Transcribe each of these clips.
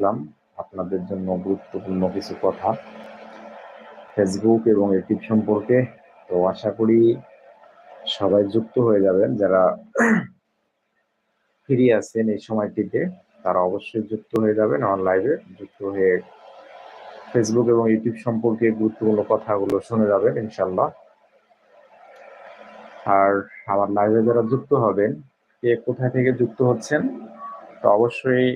আসলাম আপনাদের জন্য গুরুত্বপূর্ণ কিছু কথা। ফেসবুক এবং ইউটিউব সম্পর্কে তো আশা করি সবাই যুক্ত হয়ে যাবেন। যারা ফ্রি আছেন এই সময়টিতে, তারা অবশ্যই যুক্ত হয়ে যাবেন অনলাইনে যুক্ত হয়ে ফেসবুক এবং ইউটিউব সম্পর্কে গুরুত্বপূর্ণ কথাগুলো শুনে যাবেন ইনশাল্লাহ আর আমার লাইভে যারা যুক্ত হবেন, কে কোথায় থেকে যুক্ত হচ্ছেন, তো অবশ্যই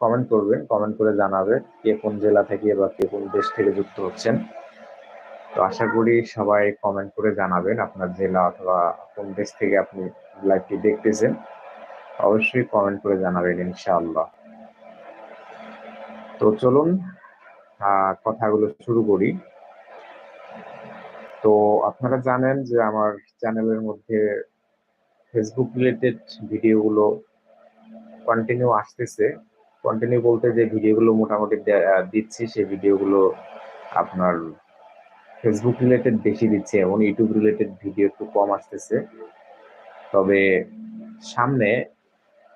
কমেন্ট করবেন কমেন্ট করে জানাবে কে কোন জেলা থেকে বা কে কোন দেশ থেকে যুক্ত হচ্ছেন। তো আশা করি সবাই কমেন্ট করে জানাবেন আপনার জেলা অথবা কোন দেশ থেকে আপনি লাইভটি দেখতেছেন। অবশ্যই কমেন্ট করে জানাবেন ইনশাআল্লাহ। তো চলুন কথাগুলো শুরু করি। তো আপনারা জানেন যে আমার চ্যানেলের মধ্যে ফেসবুক রিলেটেড ভিডিওগুলো কন্টিনিউ আসতেছে। কন্টিনিউ বলতে যে ভিডিওগুলো মোটামুটি দিচ্ছি, সেই ভিডিওগুলো আপনার ফেসবুক রিলেটেড বেশি দিচ্ছে এবং ইউটিউব রিলেটেড ভিডিও একটু কম আসতেছে। তবে সামনে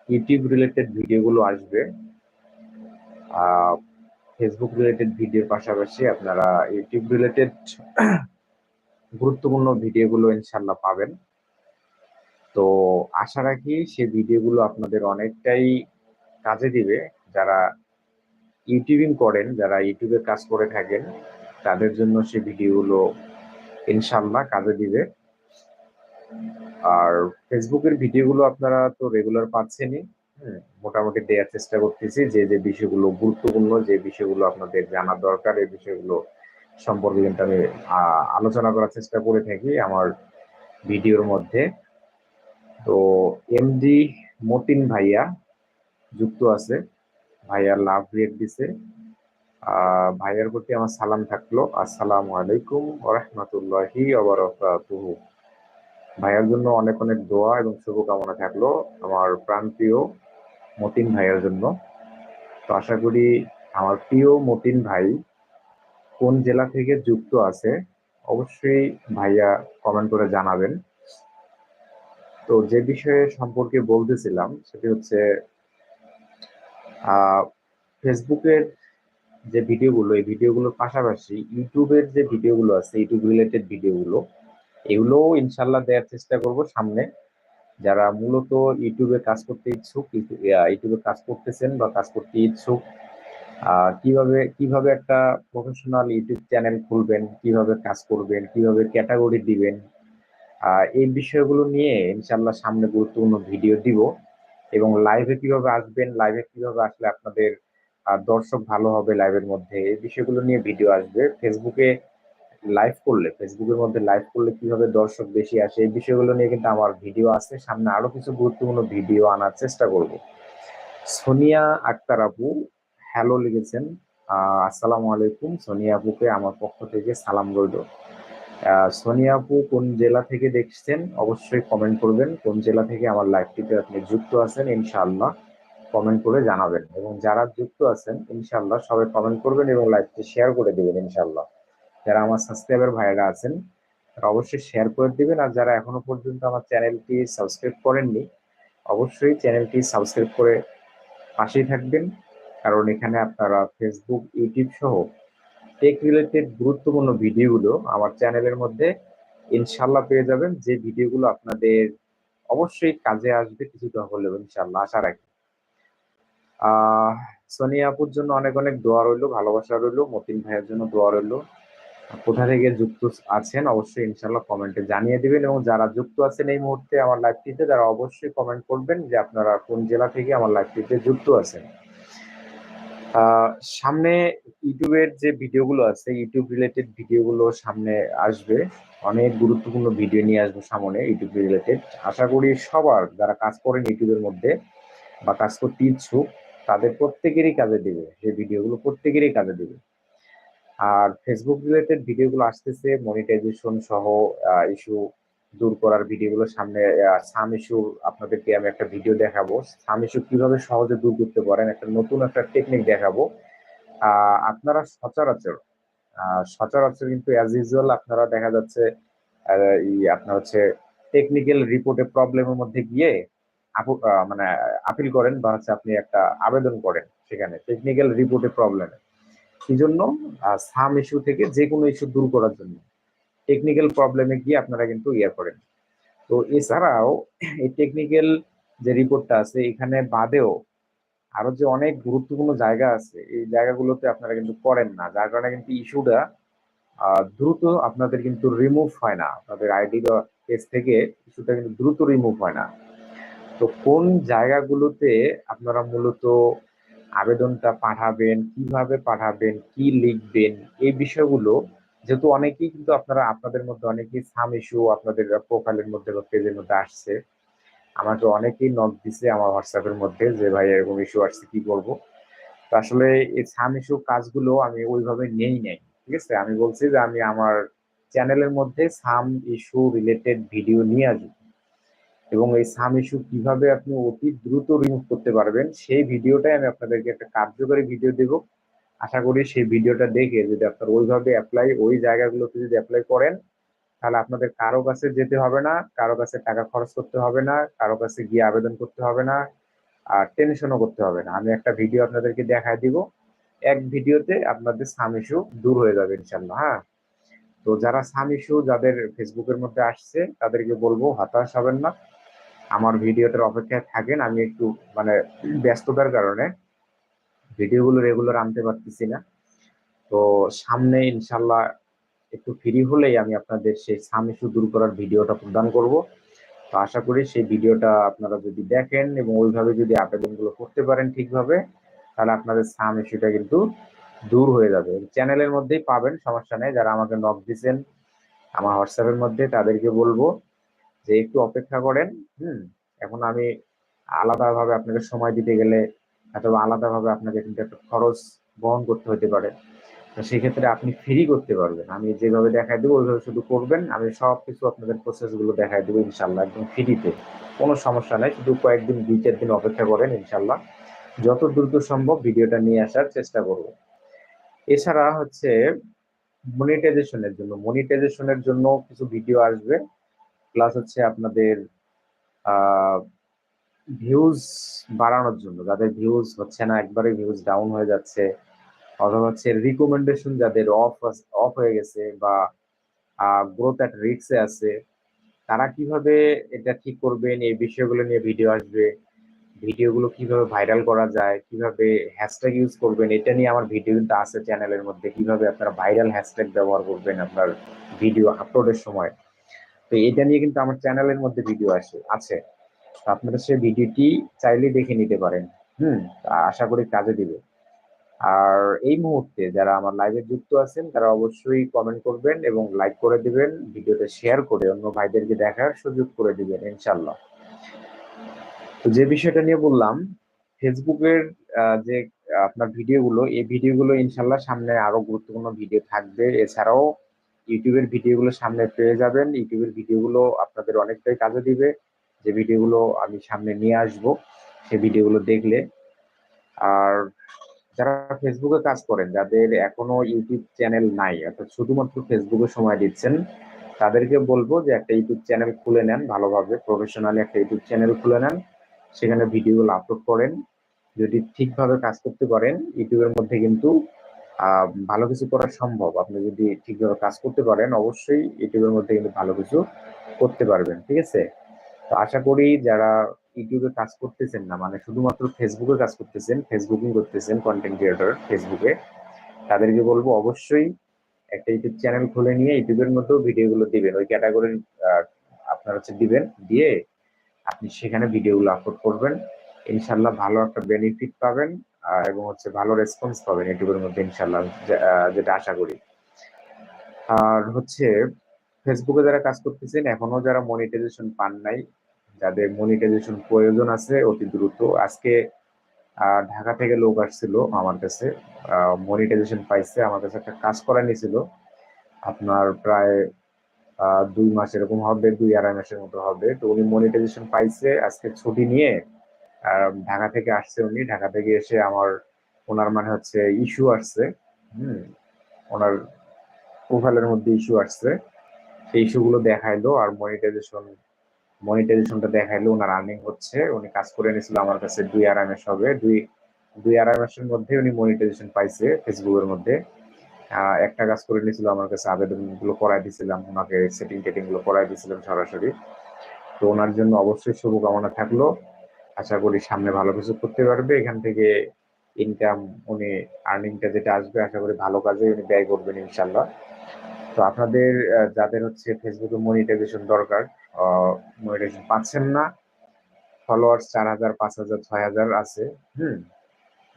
ইউটিউব রিলেটেড ভিডিওগুলো আসবে। ফেসবুক রিলেটেড ভিডিওর পাশাপাশি আপনারা ইউটিউব রিলেটেড গুরুত্বপূর্ণ ভিডিওগুলো ইনশাল্লাহ পাবেন। তো আশা রাখি সে ভিডিওগুলো আপনাদের অনেকটাই কাজে দিবে। যারা ইউটিউবিং করেন, যারা ইউটিউবে কাজ করে থাকেন, তাদের জন্য সে ভিডিওগুলো ইনশাল্লাহ কাজে দিবে। আর ফেসবুকের ভিডিওগুলো আপনারা তো রেগুলার পাচ্ছেনই। মোটামুটি দেওয়ার চেষ্টা করতেছি যে যে বিষয়গুলো গুরুত্বপূর্ণ, যে বিষয়গুলো আপনাদের জানা দরকার, এই বিষয়গুলো সম্পর্কে কিন্তু আমি আলোচনা করার চেষ্টা করে থাকি আমার ভিডিওর মধ্যে। তো এমডি মতিন ভাইয়া যুক্ত আছে। ভাইয়া লাভ রিয়েট দিছে। ভাইয়ার প্রতি আমার সালাম থাকল। আসসালামু আলাইকুম ওরহমতুল্লাহি ওবরাকাতুহু। ভাইয়ার জন্য অনেক অনেক দোয়া এবং শুভকামনা থাকল আমার প্রাণপ্রিয় মতিন ভাইয়ের জন্য। তো আশা করি আমার প্রিয় মতিন ভাই কোন জেলা থেকে যুক্ত আছে, অবশ্যই ভাইয়া কমেন্ট করে জানাবেন। তো যে বিষয়ে সম্পর্কে বলতেছিলাম সেটি হচ্ছে ফেসবুকের যে ভিডিওগুলো, এই ভিডিওগুলোর পাশাপাশি ইউটিউবের যে ভিডিওগুলো আছে, ইউটিউব রিলেটেড ভিডিওগুলো এগুলো ইনশাল্লাহ দেওয়ার চেষ্টা করব সামনে। যারা মূলত ইউটিউবে কাজ করতে ইচ্ছুক ইউটিউবে কাজ করতেছেন বা কাজ করতে ইচ্ছুক কীভাবে কীভাবে একটা প্রফেশনাল ইউটিউব চ্যানেল খুলবেন, কীভাবে কাজ করবেন, কীভাবে ক্যাটাগরি দিবেন এই বিষয়গুলো নিয়ে ইনশাল্লাহ সামনে গুরুত্বপূর্ণ ভিডিও দিব। এবং লাইভে কীভাবে আসবেন লাইভে কীভাবে আসলে আপনাদের দর্শক ভালো হবে লাইভের মধ্যে, এই বিষয়গুলো নিয়ে ভিডিও আসবে। ফেসবুকে লাইভ করলে ফেসবুকের মধ্যে লাইভ করলে কীভাবে দর্শক বেশি আসে, এই বিষয়গুলো নিয়ে কিন্তু আমার ভিডিও আছে। সামনে আরও কিছু গুরুত্বপূর্ণ ভিডিও আনার চেষ্টা করব। সোনিয়া আক্তার আপু হ্যালো লিখেছেন। আসসালামু আলাইকুম। সোনিয়া আপুকে আমার পক্ষ থেকে সালাম রইল। সোনিয়া আপু কোন জেলা থেকে দেখছেন অবশ্যই কমেন্ট করবেন। কোন জেলা থেকে আমার লাইভটিতে আপনি যুক্ত আছেন, ইনশাআল্লাহ কমেন্ট করে জানাবেন। এবং যারা যুক্ত আছেন, ইনশাআল্লাহ সবাই কমেন্ট করবেন এবং লাইভটি শেয়ার করে দেবেন, ইনশাআল্লাহ। যারা আমার সাবস্ক্রাইবার ভাইরা আছেন, তারা অবশ্যই শেয়ার করে দিবেন। আর যারা এখনও পর্যন্ত আমার চ্যানেলটি সাবস্ক্রাইব করেননি, অবশ্যই চ্যানেলটি সাবস্ক্রাইব করে পাশেই থাকবেন। কারণ এখানে আপনারা ফেসবুক ইউটিউব সহ টেক রিলেটেড গুরুত্বপূর্ণ ভিডিওগুলো আমার চ্যানেলের মধ্যে ইনশাল্লাহ পেয়ে যাবেন। যে ভিডিওগুলো আপনাদের অবশ্যই কাজে আসবে কিছুটা হলেও ইনশাল্লাহ আশা রাখি। সোনিয়া আপুর জন্য অনেক অনেক দোয়া রইল, ভালোবাসা রইল, মতিন ভাইয়ের জন্য দোয়া রইল। কোথা থেকে যুক্ত আছেন অবশ্যই ইনশাল্লাহ কমেন্টে জানিয়ে দিবেন এবং যারা যুক্ত আছেন এই মুহূর্তে আমার লাইভটিতে তারা অবশ্যই কমেন্ট করবেন যে আপনারা কোন জেলা থেকে আমার লাইভটিতে যুক্ত আছেন। সামনে ইউটিউবের যে ভিডিওগুলো আছে, ইউটিউব রিলেটেড ভিডিওগুলো সামনে আসবে। অনেক গুরুত্বপূর্ণ ভিডিও নিয়ে আসব সামনে ইউটিউব রিলেটেড আশা করি সবার যারা কাজ করেন ইউটিউবের মধ্যে বা কাজ করতে ইচ্ছুক, তাদের প্রত্যেকেরই কাজে দেবে। সেই ভিডিওগুলো প্রত্যেকেরই কাজে দেবে। আর ফেসবুক রিলেটেড ভিডিওগুলো আসতেছে মনিটাইজেশন সহ ইস্যু দূর করার ভিডিওগুলো সামনে সাম ইস্যু আপনাদেরকে আমি একটা ভিডিও দেখাবো। সাম ইস্যু কীভাবে সহজে দূর করতে পারেন, একটা নতুন একটা টেকনিক দেখাবো। আপনারা সচরাচর সচরাচর কিন্তু অ্যাজ ইউজুয়াল আপনারা দেখা যাচ্ছে আপনার হচ্ছে টেকনিক্যাল রিপোর্টে প্রবলেমের মধ্যে গিয়ে মানে আপিল করেন বা হচ্ছে আপনি একটা আবেদন করেন সেখানে টেকনিক্যাল রিপোর্টে প্রবলেমে কি জন্য? সাম ইস্যু থেকে যে কোনো ইস্যু দূর করার জন্য। টেকনিক্যাল প্রবলেমে গিয়ে আপনারা কিন্তু ইয়ে করেন। তো এছাড়াও এই টেকনিক্যাল যে রিপোর্টটা আছে, এখানে বাদেও আরও যে অনেক গুরুত্বপূর্ণ জায়গা আছে, এই জায়গাগুলোতে আপনারা কিন্তু করেন না। যার কারণে কিন্তু ইস্যুটা দ্রুত আপনাদের কিন্তু রিমুভ হয় না। আপনাদের আইডি বা থেকে ইস্যুটা কিন্তু দ্রুত রিমুভ হয় না। তো কোন জায়গাগুলোতে আপনারা মূলত আবেদনটা পাঠাবেন, কীভাবে পাঠাবেন, কি লিখবেন, এই বিষয়গুলো যেহেতু অনেকেই কিন্তু আপনারা, আপনাদের মধ্যে অনেকেই সাম ইস্যু আপনাদের প্রোফাইলের মধ্যে বা পেজের মধ্যে আসছে। আমাকে অনেকেই নক দিছে আমার হোয়াটসঅ্যাপের মধ্যে যে, ভাই, এরকম ইস্যু আসছে, কি বলব তো আসলে এই সাম ইস্যু কাজগুলো আমি ওইভাবে নেই নাই, ঠিক আছে? আমি বলছি যে, আমি আমার চ্যানেলের মধ্যে সাম ইস্যু রিলেটেড ভিডিও নিয়ে আসব। এবং এই সাম ইস্যু কীভাবে আপনি অতি দ্রুত রিমুভ করতে পারবেন, সেই ভিডিওটাই আমি আপনাদেরকে একটা কার্যকরী ভিডিও দেব। আশা করি সেই ভিডিওটা দেখে যদি আপনারা ওইভাবে অ্যাপ্লাই ওই জায়গাগুলোতে যদি অ্যাপ্লাই করেন, তাহলে আপনাদের কারও কাছে যেতে হবে না, কারও কাছে টাকা খরচ করতে হবে না, কারও কাছে গিয়ে আবেদন করতে হবে না, আর টেনশনও করতে হবে না। আমি একটা ভিডিও আপনাদেরকে দেখায় দিব। এক ভিডিওতে আপনাদের সাম ইস্যু দূর হয়ে যাবে ইনশাল্লাহ হ্যাঁ? তো যারা সাম ইস্যু যাদের ফেসবুকের মধ্যে আসছে, তাদেরকে বলব হতাশ হবেন না। আমার ভিডিওটার অপেক্ষায় থাকেন। আমি একটু মানে ব্যস্ততার কারণে ভিডিওগুলো রেগুলার আনতে পারতেছি না। তো সামনে ইনশাল্লাহ একটু ফ্রি হলেই আমি আপনাদের সেই সাম ইস্যু দূর করার ভিডিওটা প্রদান করব। তো আশা করি সেই ভিডিওটা আপনারা যদি দেখেন এবং ওইভাবে যদি আবেদনগুলো করতে পারেন ঠিকভাবে, তাহলে আপনাদের সাম ইস্যুটা কিন্তু দূর হয়ে যাবে। চ্যানেলের মধ্যেই পাবেন, সমস্যা নেই। যারা আমাকে নক দিচ্ছেন আমার হোয়াটসঅ্যাপের মধ্যে তাদেরকে বলব যে একটু অপেক্ষা করেন, হুম? এখন আমি আলাদাভাবে আপনাকে সময় দিতে গেলে অথবা আলাদাভাবে আপনাকে কিন্তু একটা খরচ বহন করতে হতে পারে। তো সেক্ষেত্রে আপনি ফ্রি করতে পারবেন। আমি যেভাবে দেখাই দেবো, ওইভাবে শুধু করবেন। আমি সব কিছু আপনাদের প্রসেসগুলো দেখাই দেবো ইনশাল্লাহ একদম ফ্রিতে কোনো সমস্যা নাই, শুধু কয়েকদিন দুই চার দিন অপেক্ষা করেন ইনশাল্লাহ যত দ্রুত সম্ভব ভিডিওটা নিয়ে আসার চেষ্টা করব। এছাড়া হচ্ছে মনিটাইজেশনের জন্য। মনিটাইজেশনের জন্য কিছু ভিডিও আসবে। প্লাস হচ্ছে আপনাদের ভিউজ বাড়ানোর জন্য। যাদের ভিউজ হচ্ছে না, একবারে ভিউজ ডাউন হয়ে যাচ্ছে। অথবা হচ্ছে রিকমেন্ডেশন যাদের অফ অফ হয়ে গেছে বা গ্রোথ অ্যাট রিক্সে আছে, তারা কীভাবে এটা ঠিক করবেন, এই বিষয়গুলো নিয়ে ভিডিও আসবে ভিডিওগুলো কীভাবে ভাইরাল করা যায়, কীভাবে হ্যাশট্যাগ ইউজ করবেন, এটা নিয়ে আমার ভিডিও কিন্তু আছে চ্যানেলের মধ্যে, কীভাবে আপনারা ভাইরাল হ্যাশট্যাগ ব্যবহার করবেন আপনার ভিডিও আপলোডের সময়। তো এটা নিয়ে কিন্তু আমার চ্যানেলের মধ্যে ভিডিও আসে, আছে। আপনারা সেই ভিডিওটি চাইলে দেখে নিতে পারেন। হুম, আশা করি কাজে দিবে। আর এই মুহূর্তে যারা আমার লাইভে যুক্ত আছেন, তারা অবশ্যই কমেন্ট করবেন এবং লাইক করে দিবেন, ভিডিওটা শেয়ার করে অন্য ভাইদেরকে দেখার সুযোগ করে দিবেন ইনশাল্লাহ তো যে বিষয়টা নিয়ে বললাম ফেসবুকের যে আপনার ভিডিওগুলো, এই ভিডিওগুলো ইনশাল্লাহ সামনে আরও গুরুত্বপূর্ণ ভিডিও থাকবে। এছাড়াও ইউটিউবের ভিডিওগুলো সামনে পেয়ে যাবেন। ইউটিউবের ভিডিওগুলো আপনাদের অনেকটাই কাজে দিবে। যে ভিডিওগুলো আমি সামনে নিয়ে আসব সেই ভিডিওগুলো দেখলে। আর যারা ফেসবুকে কাজ করেন, যাদের এখনও ইউটিউব চ্যানেল নাই, অর্থাৎ শুধুমাত্র ফেসবুকে সময় দিচ্ছেন, তাদেরকে বলব যে একটা ইউটিউব চ্যানেল খুলে নেন, ভালোভাবে প্রফেশনালি একটা ইউটিউব চ্যানেল খুলে নেন। সেখানে ভিডিওগুলো আপলোড করেন। যদি ঠিকভাবে কাজ করতে পারেন, ইউটিউবের মধ্যে কিন্তু ভালো কিছু করা সম্ভব। আপনি যদি ঠিকভাবে কাজ করতে পারেন, অবশ্যই ইউটিউবের মধ্যে কিন্তু ভালো কিছু করতে পারবেন, ঠিক আছে? তো আশা করি যারা ইউটিউবে কাজ করতেছেন না মানে শুধুমাত্র ফেসবুকে কাজ করতেছেন ফেসবুকিং করতেছেন কন্টেন্ট ক্রিয়েটর ফেসবুকে তাদেরকে বলব অবশ্যই একটা ইউটিউব চ্যানেল খুলে নিয়ে ইউটিউবের মধ্যেও ভিডিওগুলো দিবেন। ওই ক্যাটাগরির আপনার হচ্ছে দিবেন, দিয়ে আপনি সেখানে ভিডিওগুলো আপলোড করবেন। ইনশাল্লাহ ভালো একটা বেনিফিট পাবেন এবং হচ্ছে ভালো রেসপন্স পাবেন ইউটিউবের মধ্যে ইনশাল্লাহ যেটা আশা করি। আর হচ্ছে ফেসবুকে যারা কাজ করতেছেন, এখনও যারা মনিটাইজেশন পান নাই, যাদের মনিটাইজেশন প্রয়োজন আছে অতি দ্রুত। আজকে ঢাকা থেকে লোক আসছিল আমার কাছে মনিটাইজেশন পাইছে, আমার কাছে একটা কাজ করা নিয়েছিল আপনার প্রায় দুই মাস এরকম হবে, দুই আড়াই মাসের মতো হবে। তো উনি মনিটাইজেশন পাইছে, আজকে ছুটি নিয়ে ঢাকা থেকে আসছে উনি। ঢাকা থেকে এসে আমার, ওনার মানে হচ্ছে ইস্যু আসছে, হুম, ওনার প্রোফাইলের মধ্যে ইস্যু আসছে। সেই ইস্যুগুলো দেখাইলো আর মনিটাইজেশন মনিটাইজেশনটা দেখাইলো। ওনার আর্নিং হচ্ছে, উনি কাজ করে নিয়েছিল আমার কাছে দুই আড়াই মাস হবে। দুই দুই আড়াই মাসের মধ্যে উনি মনিটাইজেশন পাইছে ফেসবুকের মধ্যে। একটা কাজ করে নিয়েছিল আমার কাছে আবেদনগুলো করাই দিয়েছিলাম ওনাকে সেটিং টেটিংগুলো করাই দিয়েছিলাম সরাসরি। তো ওনার জন্য অবশ্যই শুভকামনা থাকল। আশা করি সামনে ভালো কিছু করতে পারবে। এখান থেকে ইনকাম উনি আর্নিংটা যেটা আসবে, আশা করি ভালো কাজে উনি ব্যয় করবেন ইনশাল্লাহ তো আপনাদের যাদের হচ্ছে ফেসবুকে মনিটাইজেশন দরকার মনিটাইজেশন পাচ্ছেন না ফলোয়ার্স চার হাজার, পাঁচ হাজার, ছয় হাজার আছে, হুম,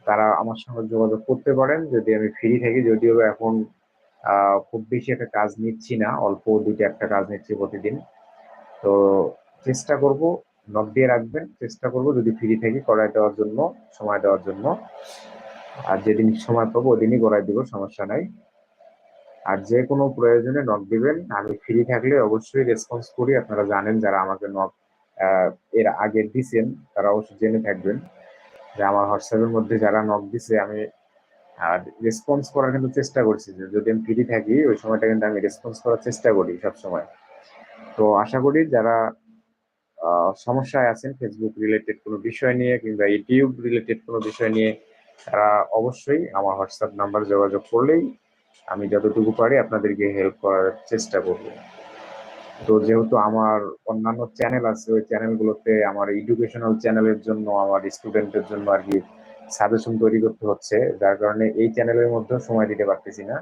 তারা আমার সঙ্গে যোগাযোগ করতে পারেন। যদি আমি ফ্রি থাকি, যদিও এখন খুব বেশি একটা কাজ নিচ্ছি না, অল্প দুইটা একটা কাজ নিচ্ছি প্রতিদিন। তো চেষ্টা করব নক দিয়ে রাখবেন, চেষ্টা করব যদি ফ্রি থাকি করাই দেওয়ার জন্য, সময় দেওয়ার জন্য। আর যেদিন সময় পাবো, ওদিনই করাই দিব, সমস্যা নাই। আর যে কোনো প্রয়োজনে নক দিবেন। আমি ফ্রি থাকলে অবশ্যই রেসপন্স করি। আপনারা জানেন যারা আমাকে নক এর আগে দিছেন, তারা অবশ্যই জেনে থাকবেন যে আমার হোয়াটসঅ্যাপের মধ্যে যারা নক দিছে, আমি, আর রেসপন্স করার কিন্তু চেষ্টা করছি। যে যদি আমি ফ্রি থাকি, ওই সময়টা কিন্তু আমি রেসপন্স করার চেষ্টা করি সব সময় তো আশা করি যারা সমস্যায় আছেন ফেসবুক রিলেটেড কোনো বিষয় নিয়ে কিংবা ইউটিউব রিলেটেড কোনো বিষয় নিয়ে, তারা অবশ্যই আমার হোয়াটসঅ্যাপ নাম্বার যোগাযোগ করলেই আমি যতটুকু পারি আপনাদেরকে হেল্প করার চেষ্টা করব। তো যেহেতু আমার অন্যান্য চ্যানেল আছে, ওই চ্যানেলগুলোতে আমার এডুকেশনাল চ্যানেলের জন্য, আমার স্টুডেন্টের জন্য আর কি সাজেশন তৈরি করতে হচ্ছে। যার কারণে এই চ্যানেলের মধ্যেও সময় দিতে পারতেছি না।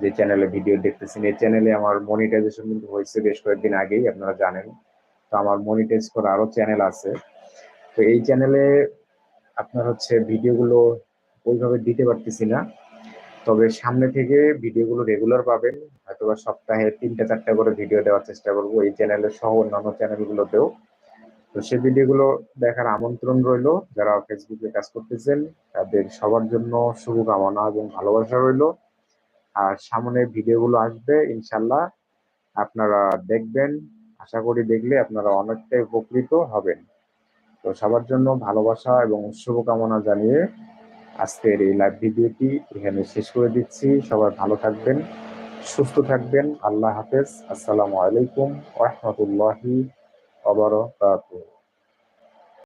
যে চ্যানেলে ভিডিও দেখতেছি এই চ্যানেলে আমার মনিটাইজেশন কিন্তু হয়েছে বেশ কয়েকদিন আগেই, আপনারা জানেন। তো আমার মনিটাইজ করা আরও চ্যানেল আছে। তো এই চ্যানেলে আপনার হচ্ছে ভিডিওগুলো ওইভাবে দিতে পারতেছি না। তবে সামনে থেকে ভিডিওগুলো রেগুলার পাবেন। হয়তোবা সপ্তাহে তিনটা, চারটা করে ভিডিও দেওয়ার চেষ্টা করব এই চ্যানেলের সহ অন্যান্য চ্যানেলগুলোতেও তো সেই ভিডিওগুলো দেখার আমন্ত্রণ রইল। যারা ফেসবুকে কাজ করতেছেন, তাদের সবার জন্য শুভকামনা এবং ভালোবাসা রইল। আর সামনে ভিডিওগুলো আসবে ইনশাল্লাহ আপনারা দেখবেন। আশা করি দেখলে আপনারা অনেকটাই উপকৃত হবেন। তো সবার জন্য ভালোবাসা এবং শুভকামনা জানিয়ে আজকের এই লাইভ ভিডিওটি এখানে শেষ করে দিচ্ছি। সবাই ভালো থাকবেন, সুস্থ থাকবেন। আল্লাহ হাফেজ। আসসালামু আলাইকুম রহমতুল্লাহি অবরকাতুহ